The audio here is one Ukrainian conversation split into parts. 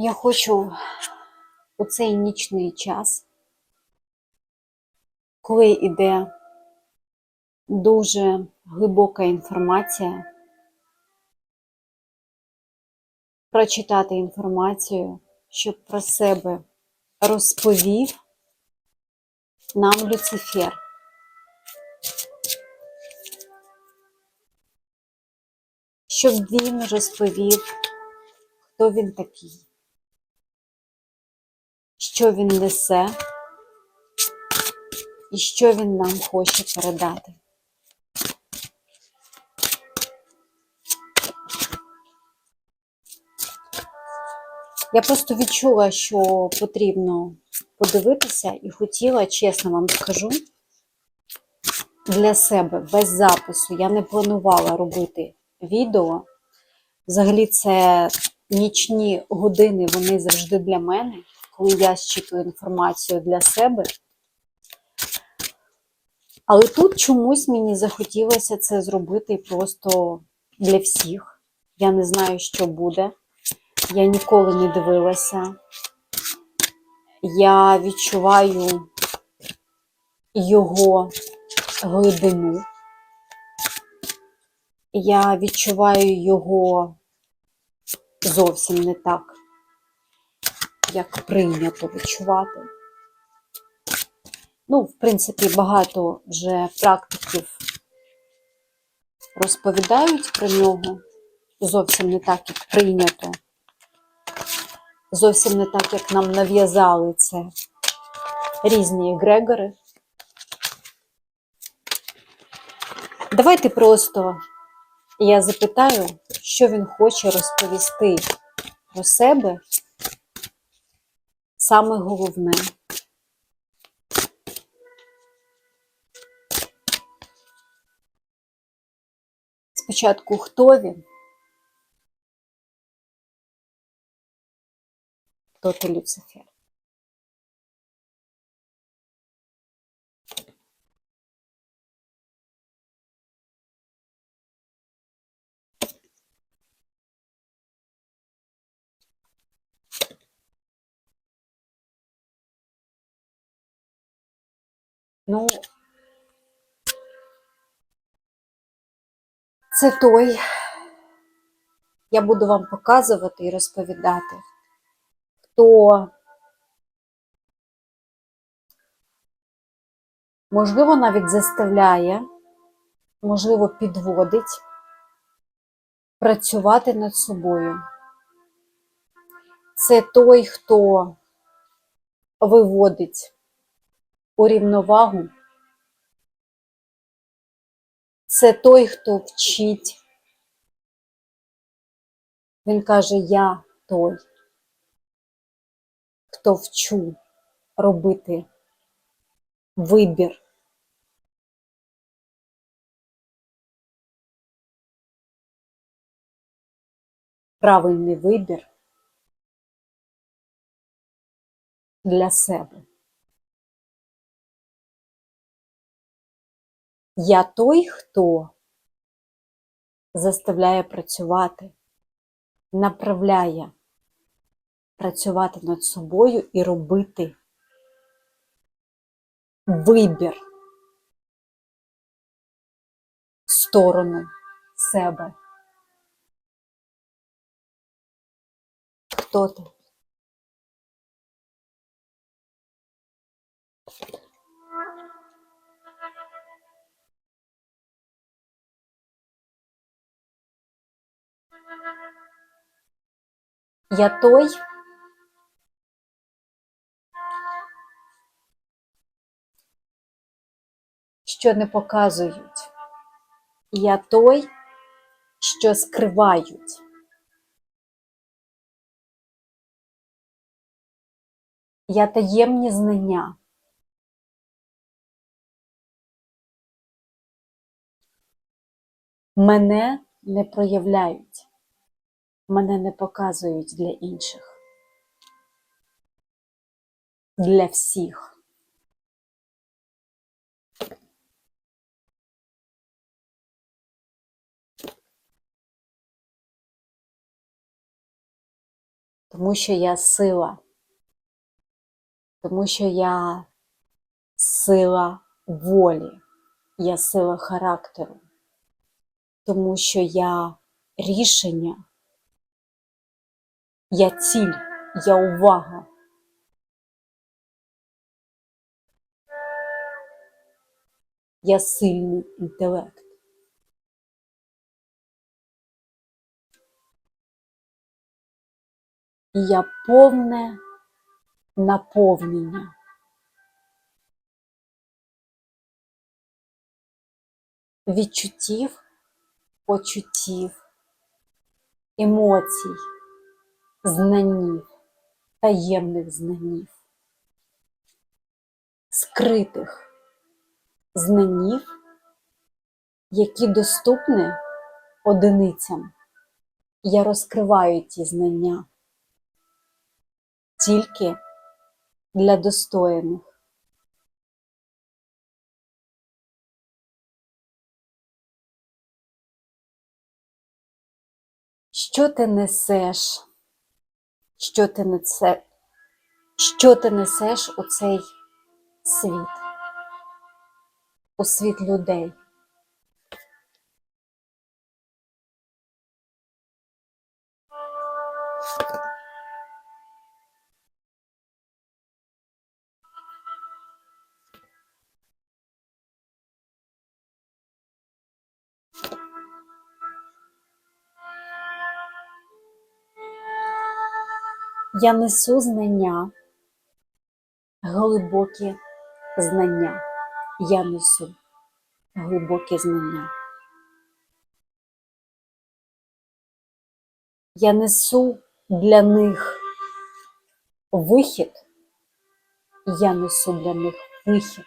Я хочу у цей нічний час, коли йде дуже глибока інформація, прочитати інформацію, щоб про себе розповів нам Люцифер. Щоб він розповів, хто він такий, що він несе і що він нам хоче передати. Я просто відчула, що потрібно подивитися, і хотіла, чесно вам скажу, для себе без запису. Я не планувала робити відео. Взагалі, це нічні години, вони завжди для мене, коли я щитую інформацію для себе. Але тут чомусь мені захотілося це зробити просто для всіх. Я не знаю, що буде. Я ніколи не дивилася. Я відчуваю його глибину. Я відчуваю його зовсім не так, як прийнято відчувати. Ну, в принципі, багато вже практиків розповідають про нього. Зовсім не так, як прийнято. Зовсім не так, як нам нав'язали це різні егрегори. Давайте просто я запитаю, що він хоче розповісти про себе. Саме головне. Спочатку хто він? Хто ти Люцифер? Ну, це той, я буду вам показувати і розповідати, хто, можливо, навіть заставляє, можливо, підводить працювати над собою. Це той, хто виводить у рівновагу. Це той, хто вчить. Він каже, я той, хто вчу робити вибір. Правильний вибір для себе. Я той, хто заставляє працювати, направляє працювати над собою і робити вибір в сторону себе. Хто ти? Я той, що не показують. Я той, що скривають. Я таємні знання. Мене не проявляють, мене не показують для інших, для всіх. тому що я сила, тому що я сила волі, я сила характеру, тому що я рішення, я ціль, я увага. Я сильний інтелект. І я повне наповнення. Відчуттів, почуттів, емоцій, знанів, таємних знанів, скритих знанів, які доступні одиницям. Я розкриваю ті знання тільки для достояних. Що ти несеш? Що ти несе? Що ти несеш у цей світ? У світ людей? Я несу знання, глибокі знання. Я несу глибокі знання. Я несу для них вихід, я несу для них вихід.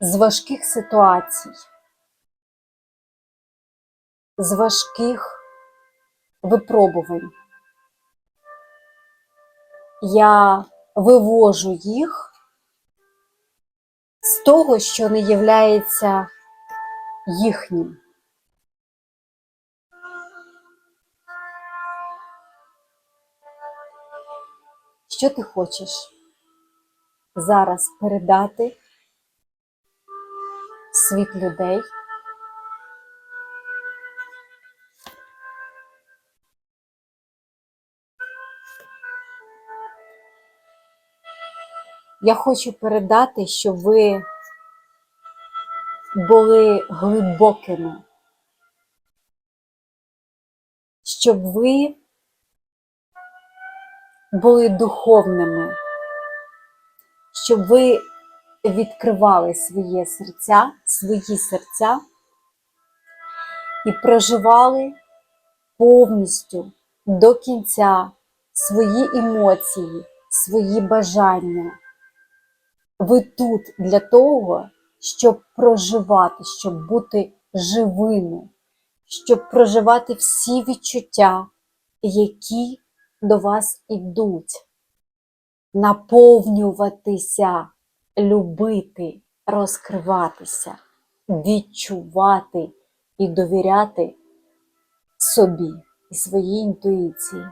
З важких ситуацій, з важких випробувань. Я вивожу їх з того, що не являється їхнім. Що ти хочеш зараз передати світ людей? Я хочу передати, щоб ви були глибокими, щоб ви були духовними, щоб ви відкривали своє серця, свої серця і проживали повністю до кінця свої емоції, свої бажання. Ви тут для того, щоб проживати, щоб бути живими, щоб проживати всі відчуття, які до вас ідуть, наповнюватися, любити, розкриватися, відчувати і довіряти собі і своїй інтуїції.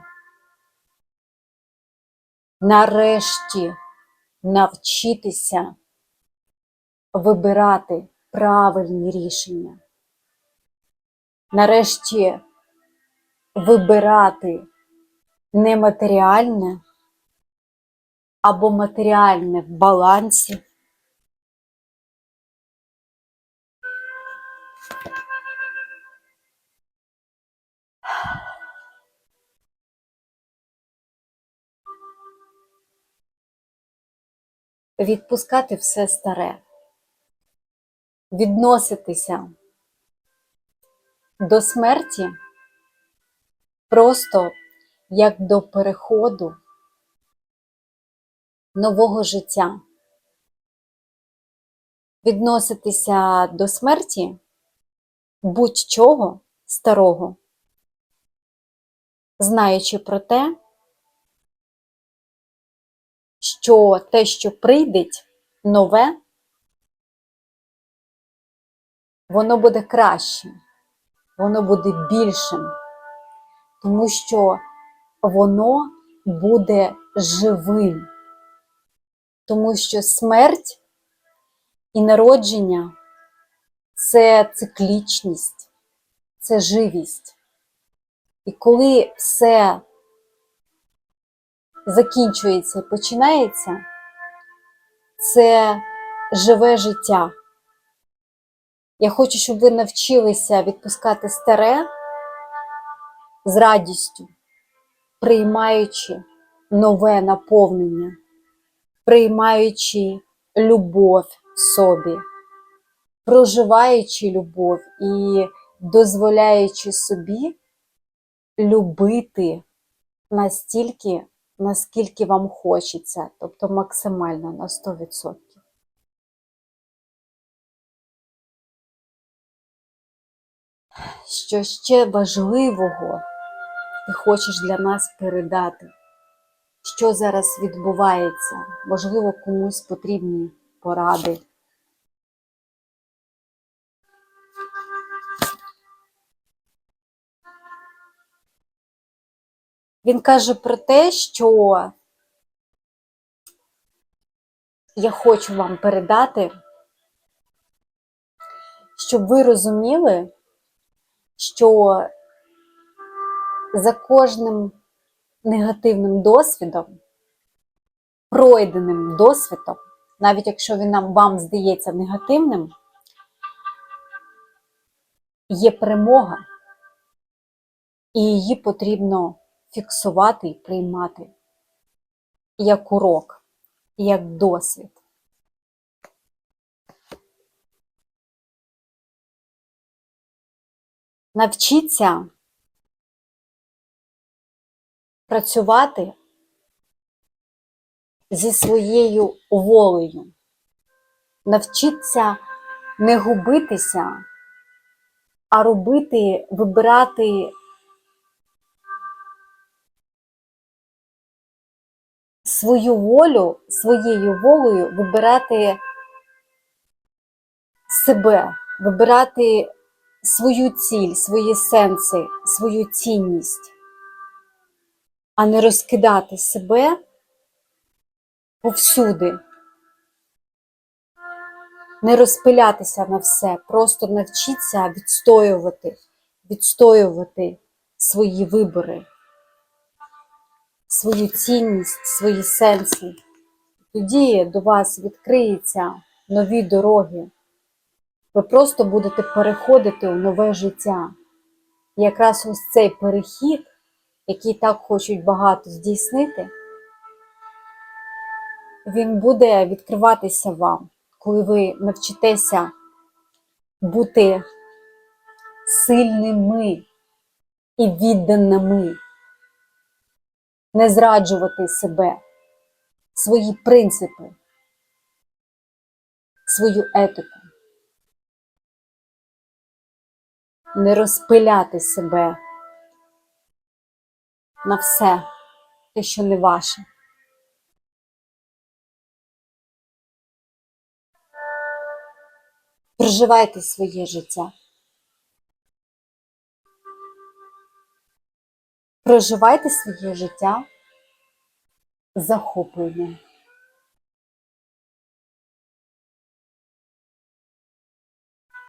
Нарешті навчитися вибирати правильні рішення. Нарешті вибирати не матеріальне або матеріальне в балансі. Відпускати все старе, відноситися до смерті просто як до переходу нового життя. Відноситися до смерті будь-чого старого, знаючи про те, що те, що прийде нове, воно буде кращим, воно буде більшим, тому що воно буде живим, тому що смерть і народження це циклічність, це живість. І коли все закінчується і починається, це живе життя. Я хочу, щоб ви навчилися відпускати старе з радістю, приймаючи нове наповнення, приймаючи любов в собі, проживаючи любов і дозволяючи собі любити настільки, наскільки вам хочеться, тобто максимально на 100%. Що ще важливого ти хочеш для нас передати? Що зараз відбувається? Можливо, комусь потрібні поради. Він каже про те, що я хочу вам передати, щоб ви розуміли, що за кожним негативним досвідом, пройденим досвідом, навіть якщо він вам здається негативним, є перемога, і її потрібно фіксувати і приймати як урок, як досвід. Навчіться працювати зі своєю волею. Навчіться не губитися, а робити, вибирати свою волю, своєю волею вибирати себе, вибирати свою ціль, свої сенси, свою цінність, а не розкидати себе повсюди, не розпилятися на все, просто навчіться відстоювати, відстоювати свої вибори, свою цінність, свої сенси. Тоді до вас відкриються нові дороги. Ви просто будете переходити у нове життя. І якраз ось цей перехід, який так хочуть багато здійснити, він буде відкриватися вам, коли ви навчитеся бути сильними і відданими, не зраджувати себе, свої принципи, свою етику. не розпиляти себе на все те, що не ваше. Проживайте своє життя. Проживайте своє життя з захопленням.